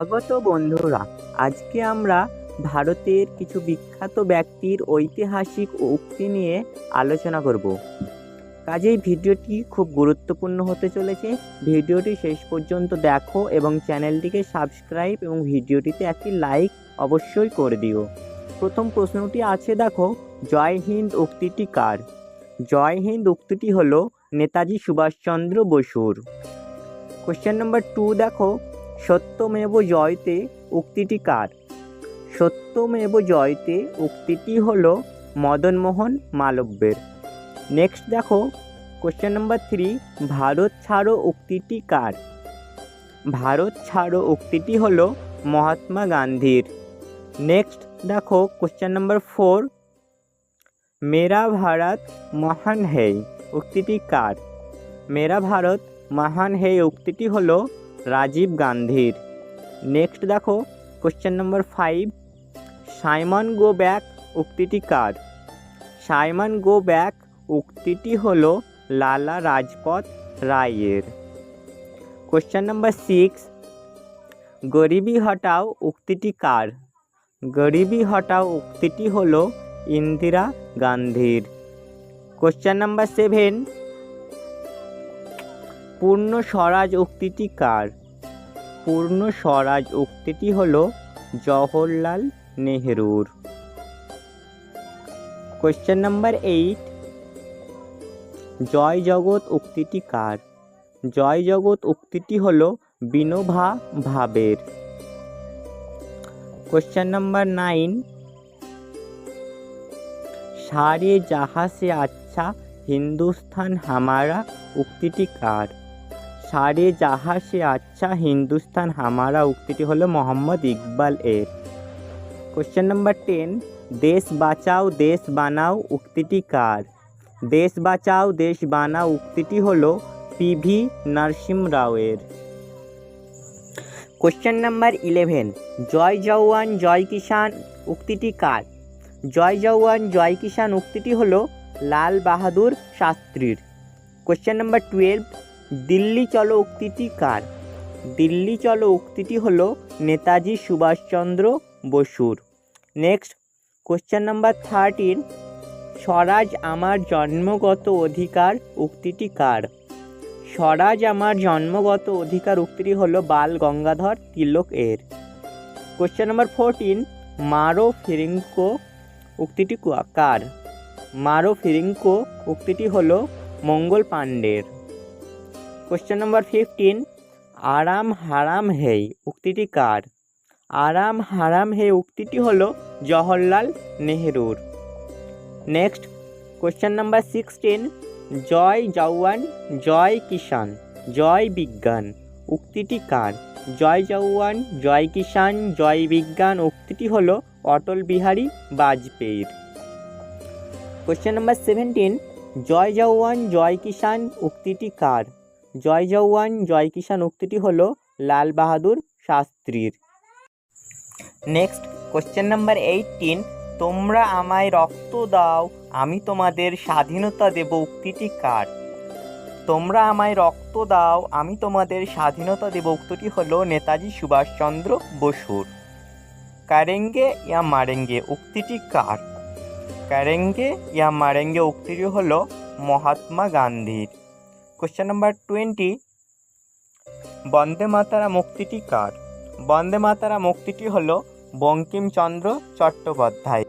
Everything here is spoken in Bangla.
স্বাগত বন্ধুরা। আজকে আমরা ভারতের কিছু বিখ্যাত ব্যক্তির ঐতিহাসিক উক্তি নিয়ে আলোচনা করব। কাজেই ভিডিওটি খুব গুরুত্বপূর্ণ হতে চলেছে। ভিডিওটি শেষ পর্যন্ত দেখো এবং চ্যানেলটিকে সাবস্ক্রাইব এবং ভিডিওটিতে একটি লাইক অবশ্যই করে দিও। প্রথম প্রশ্নটি আছে, দেখো, জয় হিন্দ উক্তিটি কার? জয় হিন্দ উক্তিটি হলো নেতাজি সুভাষচন্দ্র বসুর। কোশ্চেন নাম্বার টু দেখো সত্যমেব জয়তে উক্তিটি কার? সত্যমেব জয়তে উক্তিটি হলো মদনমোহন মালব্যের। নেক্সট দেখো কোশ্চেন নাম্বার থ্রি ভারত ছাড়ো উক্তিটি কার? ভারত ছাড়ো উক্তিটি হলো মহাত্মা গান্ধীর। নেক্সট দেখো কোশ্চেন নাম্বার ফোর মেরা ভারত মহান হেই, উক্তিটি কার? মেরা ভারত মহান হেই, উক্তিটি হলো রাজীব গান্ধীর। নেক্সট দেখো question number five Simon go back উক্তিটি কার? সাইমন গো ব্যাক উক্তিটি হলো লালা রাজপথ রায়ের। কোশ্চেন নম্বর সিক্স গরিবি হটাও উক্তিটি কার? গরিবি হটাও উক্তিটি হলো ইন্দিরা গান্ধীর। কোশ্চেন নাম্বার সেভেন পূর্ণ স্বরাজ উক্তিটি কার? পূর্ণ স্বরাজ উক্তিটি হল জওহরলাল নেহরুর। কোশ্চেন নাম্বার এইট জয় জগৎ উক্তিটি কার? জয় জগৎ উক্তিটি হল বিনোভা ভাবের। কোশ্চেন নাম্বার নাইন সারে সে আচ্ছা হিন্দুস্থান হামারা উক্তিটি কার? সারে যাহা সে আচ্ছা হিন্দুস্তান হামারা উক্তিটি হলো মোহাম্মদ ইকবাল এর। কোশ্চেন নাম্বার টেন দেশ বাঁচাও, দেশ বানাও উক্তিটি কার? দেশ বাঁচাও, দেশ বানাও উক্তিটি হলো পিভি নরসিম রাওয়ের। কোশ্চেন নাম্বার ইলেভেন জয় জওয়ান, জয় কিষান উক্তিটি কার? জয় জওয়ান, জয় কিষান উক্তিটি হলো লাল বাহাদুর শাস্ত্রীর। কোশ্চেন নাম্বার টুয়েলভ দিল্লি চলো উক্তিটি কার? দিল্লি চলো উক্তিটি হল নেতাজি সুভাষচন্দ্র বসুর। নেক্সট কোশ্চেন নাম্বার থার্টিন স্বরাজ আমার জন্মগত অধিকার উক্তিটি কার? স্বরাজ আমার জন্মগত অধিকার উক্তিটি হলো বাল গঙ্গাধর তিলক এর। কোশ্চেন নাম্বার ফোরটিন মারো ফিরিঙ্কো উক্তিটি কার? মারো ফিরিঙ্কো উক্তিটি হলো মঙ্গল পাণ্ডের। কোশ্চেন নম্বর ফিফটিন আরাম হারাম হেই উক্তিটি কার আরাম হারাম হে উক্তিটি হল জওহরলাল নেহরুর নেক্সট কোশ্চেন নাম্বার সিক্সটিন জয় জওয়ান জয় কিষান জয় বিজ্ঞান উক্তিটি কার জয় জওয়ান জয় কিষান জয় বিজ্ঞান উক্তিটি হল অটল বিহারী বাজপেয়ীর কোশ্চেন নাম্বার সেভেন্টিন জয় জওয়ান জয় কিষান উক্তিটি কার জয় জওয়ান জয় কিষান উক্তিটি হলো লাল বাহাদুর শাস্ত্রীর। নেক্সট কোশ্চেন নাম্বার এইটিন তোমরা আমায় রক্ত দাও, আমি তোমাদের স্বাধীনতা দেব উক্তিটি কার? তোমরা আমায় রক্ত দাও, আমি তোমাদের স্বাধীনতা দেব উক্তিটি হলো নেতাজি সুভাষচন্দ্র বসুর। কারেঙ্গে ইয়া মারেঙ্গে উক্তিটি কার? কারেঙ্গে ইয়া মারেঙ্গে উক্তিটি হলো মহাত্মা গান্ধীর। কোশ্চেন নাম্বার টোয়েন্টি বন্দে মাতারা মুক্তিটি কার বন্দে মাতারা মুক্তিটি হল বঙ্কিমচন্দ্র চট্টোপাধ্যায়।